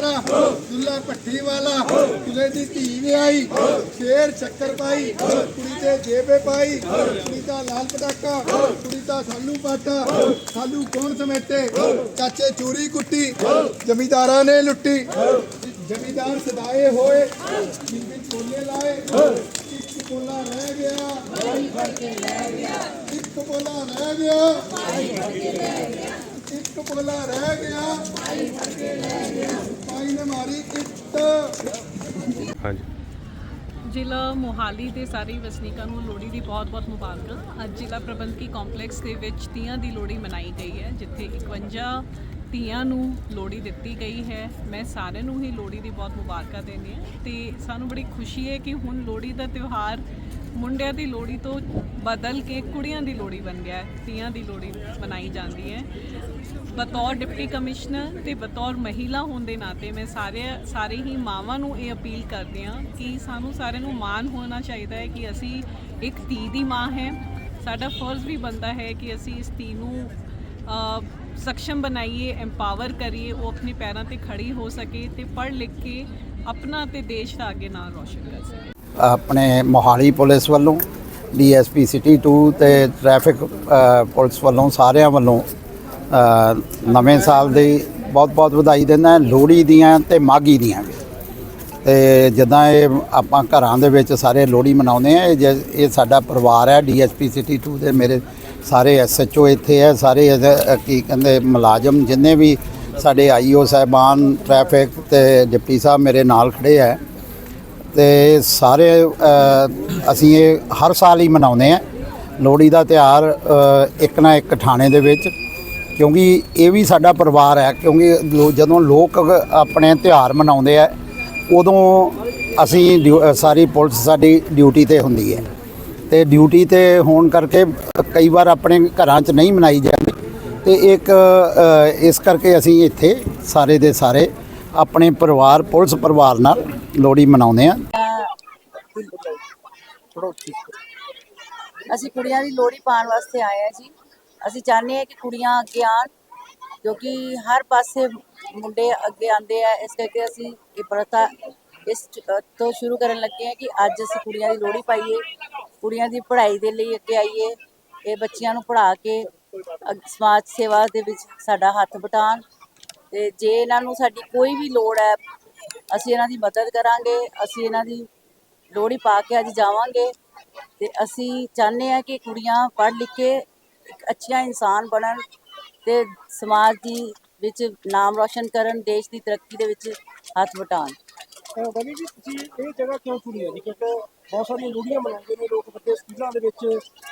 ਪਿਆਰਾ ਦੁੱਲਾ ਭੱਟੀ ਵਾਲਾ ਦੁੱਲੇ ਦੀ ਧੀ ਵਿਆਹੀ ਸ਼ੇਰ ਚੱਕਰ ਪਾਈ, ਕੁੜੀ ਤੇ ਜੇਬੇ ਪਾਈ, ਕੁੜੀ ਦਾ ਲਾਲ ਪਟਾਕਾ, ਕੁੜੀ ਦਾ ਸਾਲੂ ਪਾਟਾ, ਸਾਲੂ ਕੌਣ ਸਮੇਟੇ? ਚਾਚੇ ਚੂਰੀ ਕੁੱਟੀ, ਜ਼ਮੀਂਦਾਰਾਂ ਨੇ ਲੁੱਟੀ। ਜਮੀਦਾਰ ਸਦਾਏ ਹੋਏ ਬੀਬੀ ਕੋਲੇ ਲਾਏ, ਇੱਕ ਕੋਲਾ ਰਹਿ ਗਿਆ ਭਾਈ ਫੜ ਕੇ ਲੈ ਗਿਆ ਇੱਕ ਕੋਲਾ ਰਹਿ ਗਿਆ ਭਾਈ ਫੜ ਕੇ ਲੈ ਗਿਆ ਇੱਕ ਕੋਲਾ ਰਹਿ ਗਿਆ। ਭਾਈ ਫੜ ਕੇ ਲੈ ਗਿਆ ਭਾਈ ਨੇ ਮਾਰੀ ਇੱਟ। ਹਾਂਜੀ। ਜ਼ਿਲ੍ਹਾ ਮੋਹਾਲੀ ਦੇ ਸਾਰੇ ਵਸਨੀਕਾਂ ਨੂੰ ਲੋਹੜੀ ਦੀ ਬਹੁਤ-ਬਹੁਤ ਮੁਬਾਰਕਾਂ। ਅੱਜ ਜ਼ਿਲ੍ਹਾ ਪ੍ਰਬੰਧਕੀ ਕੰਪਲੈਕਸ ਦੇ ਵਿੱਚ ਤੀਆਂ ਦੀ ਲੋਹੜੀ ਮਨਾਈ ਗਈ ਹੈ ਜਿੱਥੇ 51 ਤੀਆਂ ਨੂੰ ਲੋਹੜੀ ਦਿੱਤੀ ਗਈ ਹੈ। ਮੈਂ ਸਾਰਿਆਂ ਨੂੰ ਹੀ ਲੋਹੜੀ ਦੀ ਬਹੁਤ ਮੁਬਾਰਕਾਂ ਦਿੰਦੀ ਹਾਂ ਤੇ ਸਾਨੂੰ ਬੜੀ ਖੁਸ਼ੀ ਹੈ ਕਿ ਹੁਣ ਲੋਹੜੀ ਦਾ ਤਿਉਹਾਰ ਮੁੰਡਿਆਂ ਦੀ ਲੋਹੜੀ ਤੋਂ ਬਦਲ ਕੇ ਕੁੜੀਆਂ ਦੀ ਲੋਹੜੀ ਬਣ ਗਿਆ ਹੈ ਤੀਆਂ ਦੀ ਲੋਹੜੀ ਮਨਾਈ ਜਾਂਦੀ ਹੈ। ਬਤੌਰ ਡਿਪਟੀ ਕਮਿਸ਼ਨਰ ਤੇ ਬਤੌਰ ਮਹਿਲਾ ਹੋਣ ਦੇ ਨਾਤੇ ਮੈਂ ਸਾਰੇ ਸਾਰੇ ਹੀ ਮਾਵਾਂ ਨੂੰ ਇਹ ਅਪੀਲ ਕਰਦੀ ਹਾਂ ਕਿ ਸਾਨੂੰ ਸਾਰਿਆਂ ਨੂੰ ਮਾਣ ਹੋਣਾ ਚਾਹੀਦਾ ਹੈ ਕਿ ਅਸੀਂ ਇੱਕ ਧੀ ਦੀ ਮਾਂ ਹੈ। ਸਾਡਾ ਫਰਜ਼ ਵੀ ਬਣਦਾ ਹੈ ਕਿ ਅਸੀਂ ਇਸ ਧੀ ਨੂੰ ਅ, ਸક્ષਮ ਬਣਾਈਏ ਐਮਪਾਵਰ ਕਰੀਏ ਉਹ ਆਪਣੇ ਪੈਰਾਂ ਤੇ ਖੜੀ ਹੋ ਸਕੇ ਤੇ ਪੜ੍ਹ ਲਿਖ ਕੇ ਆਪਣਾ ਤੇ ਦੇਸ਼ ਦਾ ਅੱਗੇ ਨਾਮ ਰੋਸ਼ਨ ਕਰ ਸਕੇ। ਆਪਣੇ ਮੋਹਾਲੀ ਪੁਲਿਸ ਵੱਲੋਂ, ਡੀਐਸਪੀ ਸਿਟੀ 2 ਤੇ ਟ੍ਰੈਫਿਕ ਪੁਲਿਸ ਵੱਲੋਂ, ਸਾਰਿਆਂ ਵੱਲੋਂ ਨਵੇਂ ਸਾਲ ਦੀ ਬਹੁਤ-ਬਹੁਤ ਵਧਾਈ ਦਿੰਦਾ, ਲੋਹੜੀ ਦੀਆਂ ਤੇ ਮਾਗੀ ਦੀਆਂ ਵੀ। ਤੇ ਜਿੱਦਾਂ ਇਹ ਆਪਾਂ ਘਰਾਂ ਦੇ ਵਿੱਚ ਸਾਰੇ ਲੋਹੜੀ ਮਨਾਉਂਦੇ ਆ, ਇਹ ਜ- ਇਹ ਸਾਡਾ ਪਰਿਵਾਰ ਹੈ, ਡੀਐਸਪੀ ਸਿਟੀ 2 ਦੇ ਮੇਰੇ ਸਾਰੇ ਐਸਐਚਓ ਇੱਥੇ ਹੈ, ਸਾਰੇ ਕੀ ਕਹਿੰਦੇ, ਮੁਲਾਜ਼ਮ ਜਿੰਨੇ ਵੀ ਸਾਡੇ ਆਈਓ ਸਾਹਿਬਾਨ, ਟ੍ਰੈਫਿਕ ਤੇ ਡਿਪਟੀ ਸਾਹਿਬ ਮੇਰੇ ਨਾਲ ਖੜੇ ਹੈ ਤੇ ਸਾਰੇ ਅਸੀਂ ਇਹ ਹਰ ਸਾਲ ਹੀ ਮਨਾਉਂਦੇ ਆ ਲੋਹੜੀ ਦਾ ਤਿਉਹਾਰ ਇੱਕ ਨਾ ਇੱਕ ਥਾਣੇ ਦੇ ਵਿੱਚ। ਕਿਉਂਕਿ ਇਹ ਵੀ ਸਾਡਾ ਪਰਿਵਾਰ ਹੈ, ਕਿਉਂਕਿ ਜਦੋਂ ਲੋਕ ਆਪਣੇ ਤਿਉਹਾਰ ਮਨਾਉਂਦੇ ਆ, ਉਦੋਂ ਅਸੀਂ ਡਿਊ- ਸਾਰੀ ਪੁਲਿਸ ਸਾਡੀ ਡਿਊਟੀ ਤੇ ਹੁੰਦੀ ਹੈ। ਤੇ ਡਿਊਟੀ ਤੇ ਹੋਣ ਕਰਕੇ ਕਈ ਵਾਰ ਆਪਣੇ ਘਰਾਂ 'ਚ ਨਹੀਂ ਮਨਾਈ ਜਾਂਦੀ। ਤੇ ਇੱਕ ਇਸ ਕਰਕੇ ਅਸੀਂ ਇੱਥੇ ਸਾਰੇ ਦੇ ਸਾਰੇ ਆਪਣੇ ਪਰਿਵਾਰ, ਪੁਲਿਸ ਪਰਿਵਾਰ ਨਾਲ ਲੋਹੜੀ ਮਨਾਉਂਦੇ ਆ ਅਸੀਂ ਕੁੜੀਆਂ ਦੀ ਲੋਹੜੀ ਪਾਉਣ ਵਾਸਤੇ ਆਏ ਆ ਜੀ। ਅਸੀਂ ਚਾਹੁੰਦੇ ਹਾਂ ਕਿ ਕੁੜੀਆਂ ਅੱਗੇ ਆਉਣ, ਕਿਉਂਕਿ ਹਰ ਪਾਸੇ ਮੁੰਡੇ ਅੱਗੇ ਆਉਂਦੇ ਆ। ਇਸ ਕਰਕੇ ਅਸੀਂ ਇਹ ਪ੍ਰਥਾ ਇਸ ਤੋਂ ਸ਼ੁਰੂ ਕਰਨ ਲੱਗੇ ਆ ਕਿ ਅੱਜ ਅਸੀਂ ਕੁੜੀਆਂ ਦੀ ਲੋਹੜੀ ਪਾਈਏ, ਕੁੜੀਆਂ ਦੀ ਪੜ੍ਹਾਈ ਦੇ ਲਈ ਅੱਗੇ ਆਈਏ, ਇਹ ਬੱਚਿਆਂ ਨੂੰ ਪੜ੍ਹਾ ਕੇ ਸਮਾਜ ਸੇਵਾ ਦੇ ਵਿੱਚ ਸਾਡਾ ਹੱਥ ਵਟਾਉਣ। ਤੇ ਜੇ ਇਹਨਾਂ ਨੂੰ ਸਾਡੀ ਕੋਈ ਵੀ ਲੋੜ ਹੈ ਅਸੀਂ ਇਹਨਾਂ ਦੀ ਮਦਦ ਕਰਾਂਗੇ ਅਸੀਂ ਇਹਨਾਂ ਦੀ ਲੋਹੜੀ ਪਾ ਕੇ ਅੱਜ ਜਾਵਾਂਗੇ ਤੇ ਅਸੀਂ ਚਾਹੁੰਦੇ ਹਾਂ ਕਿ ਕੁੜੀਆਂ ਪੜ੍ਹ ਲਿਖ ਕੇ ਇੱਕ ਅੱਛੀਆਂ ਇਨਸਾਨ ਬਣਨ ਤੇ ਸਮਾਜ ਦੀ ਵਿੱਚ ਨਾਮ ਰੌਸ਼ਨ ਕਰਨ ਦੇਸ਼ ਦੀ ਤਰੱਕੀ ਦੇ ਵਿੱਚ ਹੱਥ ਵਟਾਉਣ। ਬਣੀ ਜੀ ਤੁਸੀਂ ਇਹ ਜਗ੍ਹਾ ਕਿਉਂ ਚੁਣੀ ਹੈ ਜੀ? ਕਿਉਂਕਿ ਬਹੁਤ ਸਾਰੀਆਂ ਲੋਹੜੀਆਂ ਮਨਾਉਂਦੇ ਨੇ ਲੋਕ ਵੱਡੇ ਸਕੂਲਾਂ ਦੇ ਵਿੱਚ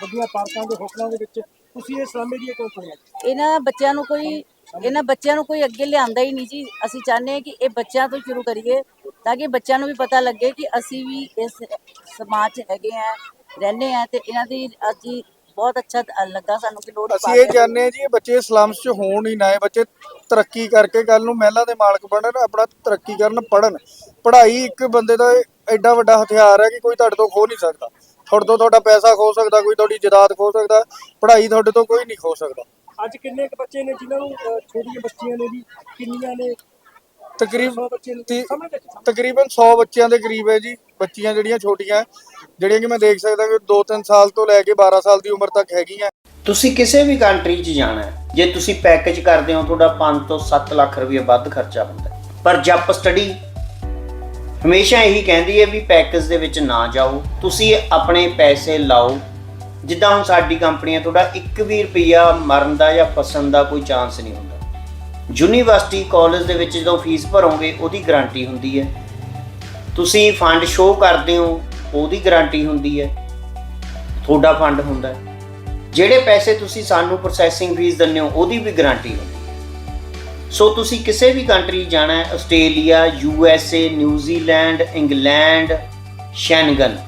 ਵੱਡੀਆਂ ਪਾਰਕਾਂ ਦੇ ਹੋਟਲਾਂ ਦੇ ਵਿੱਚ। ਤੁਸੀਂ ਇਹ ਸਲਾਮ ਏਰੀਆ ਕਿਉਂ ਚੁਣਿਆ? ਇਹਨਾਂ ਬੱਚਿਆਂ ਨੂੰ ਕੋਈ ਇਹਨਾਂ ਬੱਚਿਆਂ ਨੂੰ ਕੋਈ ਅੱਗੇ ਲਿਆਂਦਾ ਹੀ ਨਹੀਂ ਜੀ। ਅਸੀਂ ਚਾਹੁੰਦੇ ਹਾਂ ਕਿ ਇਹ ਬੱਚਿਆਂ ਤੋਂ ਸ਼ੁਰੂ ਕਰੀਏ ਤਾਂ ਕਿ ਬੱਚਿਆਂ ਨੂੰ ਵੀ ਪਤਾ ਲੱਗੇ ਕਿ ਅਸੀਂ ਵੀ ਇਸ ਸਮਾਜ 'ਚ ਹੈਗੇ ਆ ਰਹਿੰਦੇ ਆ ਤੇ ਇਹਨਾਂ ਦੀ ਅੱਜ ਬਹੁਤ ਅੱਛਾ ਲੱਗਾ ਸਾਨੂੰ ਕਿ ਲੋੜ ਅਸੀਂ ਇਹ ਜਾਣਦੇ ਹਾਂ। ਜੀ ਇਹ ਬੱਚੇ ਸਲਮਸ 'ਚ ਹੋਣ ਹੀ ਨਾ ਇਹ ਬੱਚੇ ਤਰੱਕੀ ਕਰਕੇ ਕੱਲ ਨੂੰ ਮਹਿਲਾ ਦੇ ਮਾਲਕ ਬਣਨ ਆਪਣਾ ਤਰੱਕੀ ਕਰਨ ਪੜਨ ਪੜ੍ਹਾਈ ਇੱਕ ਬੰਦੇ ਦਾ ਐਡਾ ਵੱਡਾ ਹਥਿਆਰ ਹੈ ਕਿ ਕੋਈ ਤੁਹਾਡੇ ਤੋਂ ਖੋ ਨਹੀਂ ਸਕਦਾ। ਤੁਹਾਡੇ ਤੋਂ ਤੁਹਾਡਾ ਪੈਸਾ ਖੋ ਸਕਦਾ ਕੋਈ ਤੁਹਾਡੀ ਜਾਇਦਾਦ ਖੋ ਸਕਦਾ ਪੜ੍ਹਾਈ ਤੁਹਾਡੇ ਤੋਂ ਕੋਈ ਨਹੀਂ ਖੋ ਸਕਦਾ। ਅੱਜ ਕਿੰਨੇ ਕੁ ਬੱਚੇ ਨੇ ਜਿਨ੍ਹਾਂ ਨੂੰ ਅਹ, ਛੋਟੀਆਂ ਬੱਚੀਆਂ ਨੇ ਜੀ? ਕਿੰਨੀਆਂ ਨੇ? ਤਕਰੀਬ 100 ਬੱਚੇ ਨੇ। ਤੀ- ਸਮਝ ਤੱਕ ਤਕਰੀਬਨ 100 ਬੱਚਿਆਂ ਦੇ ਕਰੀਬ ਹੈ ਜੀ ਬੱਚੀਆਂ ਜਿਹੜੀਆਂ ਛੋਟੀਆਂ ਜਿਹੜੀਆਂ ਕਿ ਮੈਂ ਦੇਖ ਸਕਦਾ ਕਿ 2-3 ਸਾਲ ਤੋਂ ਲੈ ਕੇ 12 ਸਾਲ ਦੀ ਉਮਰ ਤੱਕ ਹੈਗੀਆਂ। ਤੁਸੀਂ ਕਿਸੇ ਵੀ ਕੰਟਰੀ 'ਚ ਜਾਣਾ ਹੈ ਜੇ ਤੁਸੀਂ ਪੈਕੇਜ ਕਰਦੇ ਹੋ ਤੁਹਾਡਾ 5 ਤੋਂ 7 ਲੱਖ ਰੁਪਏ ਵੱਧ ਖਰਚਾ ਹੁੰਦਾ ਹੈ। ਪਰ ਜੱਪ ਸਟੱਡੀ ਹਮੇਸ਼ਾ ਇਹੀ ਕਹਿੰਦੀ ਹੈ ਵੀ ਪੈਕੇਜ ਦੇ ਵਿੱਚ ਨਾ ਜਾਓ ਤੁਸੀਂ ਆਪਣੇ ਪੈਸੇ ਲਾਓ ਜਿੱਦਾਂ ਹੁਣ ਸਾਡੀ ਕੰਪਨੀ ਹੈ, ਤੁਹਾਡਾ 1 ਵੀ ਰੁਪਿਆ ਮਰਨ ਦਾ ਜਾਂ ਫਸਣ ਦਾ ਕੋਈ ਚਾਂਸ ਨਹੀਂ ਹੁੰਦਾ। ਯੂਨੀਵਰਸਿਟੀ ਕਾਲਜ ਦੇ ਵਿੱਚ ਜਦੋਂ ਫੀਸ ਭਰੋਗੇ, ਉਹਦੀ ਗਾਰੰਟੀ ਹੁੰਦੀ ਹੈ। ਤੁਸੀਂ ਫੰਡ ਸ਼ੋਅ ਕਰਦੇ ਹੋ, ਉਹਦੀ ਗਾਰੰਟੀ ਹੁੰਦੀ ਹੈ। ਤੁਹਾਡਾ ਫੰਡ ਹੁੰਦਾ ਹੈ। ਜਿਹੜੇ ਪੈਸੇ ਤੁਸੀਂ ਸਾਨੂੰ ਪ੍ਰੋਸੈਸਿੰਗ ਫੀਸ ਦਿੰਦੇ ਹੋ, ਉਹਦੀ ਵੀ ਗਾਰੰਟੀ ਹੁੰਦੀ ਹੈ। ਸੋ ਤੁਸੀਂ ਕਿਸੇ ਵੀ ਕੰਟਰੀ ਜਾਣਾ ਹੈ, Australia U S A New Zealand England Schengen